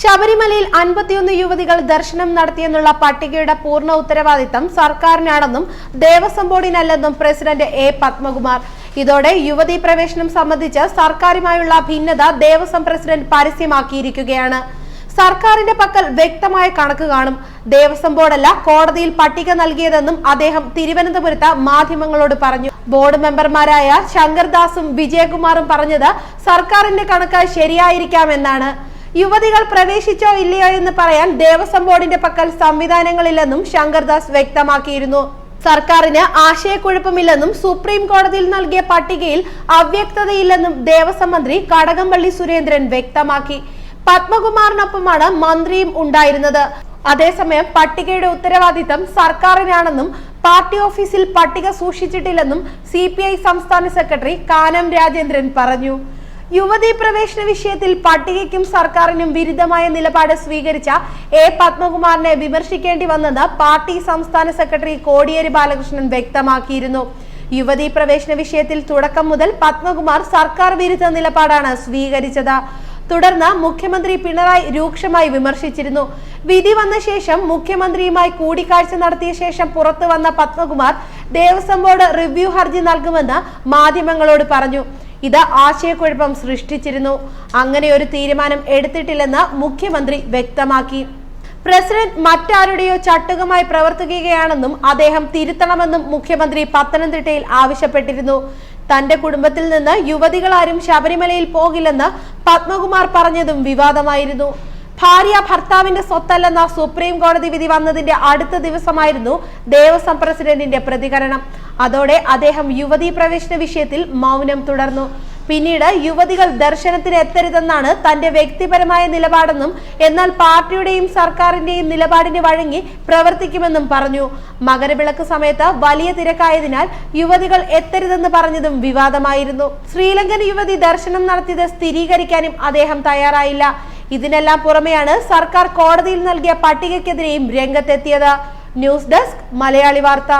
ശബരിമലയിൽ അൻപത്തിയൊന്ന് യുവതികൾ ദർശനം നടത്തിയെന്നുള്ള പട്ടികയുടെ പൂർണ ഉത്തരവാദിത്തം സർക്കാരിനാണെന്നും ദേവസ്വം ബോർഡിനല്ലെന്നും പ്രസിഡന്റ് എ പത്മകുമാർ. ഇതോടെ യുവതീ പ്രവേശനം സംബന്ധിച്ച് സർക്കാരുമായുള്ള ഭിന്നത ദേവസ്വം പ്രസിഡന്റ് പരസ്യമാക്കിയിരിക്കുകയാണ്. സർക്കാരിന്റെ പക്കൽ വ്യക്തമായ കണക്ക് കാണും. ദേവസ്വം ബോർഡല്ല കോടതിയിൽ പട്ടിക നൽകിയതെന്നും അദ്ദേഹം തിരുവനന്തപുരത്ത് മാധ്യമങ്ങളോട് പറഞ്ഞു. ബോർഡ് മെമ്പർമാരായ ശങ്കർദാസും വിജയകുമാറും പറഞ്ഞത് സർക്കാരിന്റെ കണക്ക് ശരിയായിരിക്കാമെന്നാണ്. യുവതികൾ പ്രവേശിച്ചോ ഇല്ലയോ എന്ന് പറയാൻ ദേവസ്വം ബോർഡിന്റെ പക്കൽ സംവിധാനങ്ങളില്ലെന്നും ശങ്കർദാസ് വ്യക്തമാക്കിയിരുന്നു. സർക്കാരിന് ആശയക്കുഴപ്പമില്ലെന്നും സുപ്രീം കോടതിയിൽ നൽകിയ പട്ടികയിൽ അവ്യക്തതയില്ലെന്നും ദേവസ്വം മന്ത്രി കടകംപള്ളി സുരേന്ദ്രൻ വ്യക്തമാക്കി. പത്മകുമാറിനൊപ്പമാണ് മന്ത്രിയും ഉണ്ടായിരുന്നത്. അതേസമയം പട്ടികയുടെ ഉത്തരവാദിത്തം സർക്കാരിനാണെന്നും പാർട്ടി ഓഫീസിൽ പട്ടിക സൂക്ഷിച്ചിട്ടില്ലെന്നും സി സംസ്ഥാന സെക്രട്ടറി കാനം രാജേന്ദ്രൻ പറഞ്ഞു. യുവതീ പ്രവേശന വിഷയത്തിൽ പട്ടികയ്ക്കും സർക്കാരിനും വിരുദ്ധമായ നിലപാട് സ്വീകരിച്ച എ പത്മകുമാറിനെ വിമർശിക്കേണ്ടി വന്നത് പാർട്ടി സംസ്ഥാന സെക്രട്ടറി കോടിയേരി ബാലകൃഷ്ണൻ വ്യക്തമാക്കിയിരുന്നു. യുവതീ പ്രവേശന വിഷയത്തിൽ തുടക്കം മുതൽ പത്മകുമാർ സർക്കാർ വിരുദ്ധ നിലപാടാണ് സ്വീകരിച്ചത്. തുടർന്ന് മുഖ്യമന്ത്രി പിണറായി രൂക്ഷമായി വിമർശിച്ചിരുന്നു. വിധി വന്ന ശേഷം മുഖ്യമന്ത്രിയുമായി കൂടിക്കാഴ്ച നടത്തിയ ശേഷം പുറത്തു വന്ന പത്മകുമാർ ദേവസ്വം ബോർഡ് റിവ്യൂ ഹർജി നൽകുമെന്ന് മാധ്യമങ്ങളോട് പറഞ്ഞു. ഇത് ആശയക്കുഴപ്പം സൃഷ്ടിച്ചിരുന്നു. അങ്ങനെ ഒരു തീരുമാനം എടുത്തിട്ടില്ലെന്ന് മുഖ്യമന്ത്രി വ്യക്തമാക്കി. പ്രസിഡന്റ് മറ്റാരുടെയോ ചട്ടുകമായി പ്രവർത്തിക്കുകയാണെന്നും അദ്ദേഹം തിരുത്തണമെന്നും മുഖ്യമന്ത്രി പത്തനംതിട്ടയിൽ ആവശ്യപ്പെട്ടിരുന്നു. തന്റെ കുടുംബത്തിൽ നിന്ന് യുവതികളാരും ശബരിമലയിൽ പോകില്ലെന്ന് പത്മകുമാർ പറഞ്ഞതും വിവാദമായിരുന്നു. ഭാര്യ ഭർത്താവിന്റെ സ്വത്തല്ലെന്ന സുപ്രീം കോടതി വിധി വന്നതിന്റെ അടുത്ത ദിവസമായിരുന്നു ദേവസ്വം പ്രസിഡന്റിന്റെ പ്രതികരണം. അതോടെ അദ്ദേഹം യുവതീ പ്രവേശന വിഷയത്തിൽ മൗനം തുടർന്നു. പിന്നീട് യുവതികൾ ദർശനത്തിന് എത്തരുതെന്നാണ് തന്റെ വ്യക്തിപരമായ നിലപാടെന്നും എന്നാൽ പാർട്ടിയുടെയും സർക്കാരിന്റെയും നിലപാടിന് വഴങ്ങി പ്രവർത്തിക്കുമെന്നും പറഞ്ഞു. മകരവിളക്ക് സമയത്ത് വലിയ തിരക്കായതിനാൽ യുവതികൾ എത്തരുതെന്ന് പറഞ്ഞതും വിവാദമായിരുന്നു. ശ്രീലങ്കൻ യുവതി ദർശനം നടത്തിയത് സ്ഥിരീകരിക്കാനും അദ്ദേഹം തയ്യാറായില്ല. ഇതിനെല്ലാം പുറമെയാണ് സർക്കാർ കോടതിയിൽ നൽകിയ പട്ടികയ്ക്കെതിരെയും രംഗത്തെത്തിയത്. ന്യൂസ് ഡെസ്ക് മലയാളി വാർത്ത.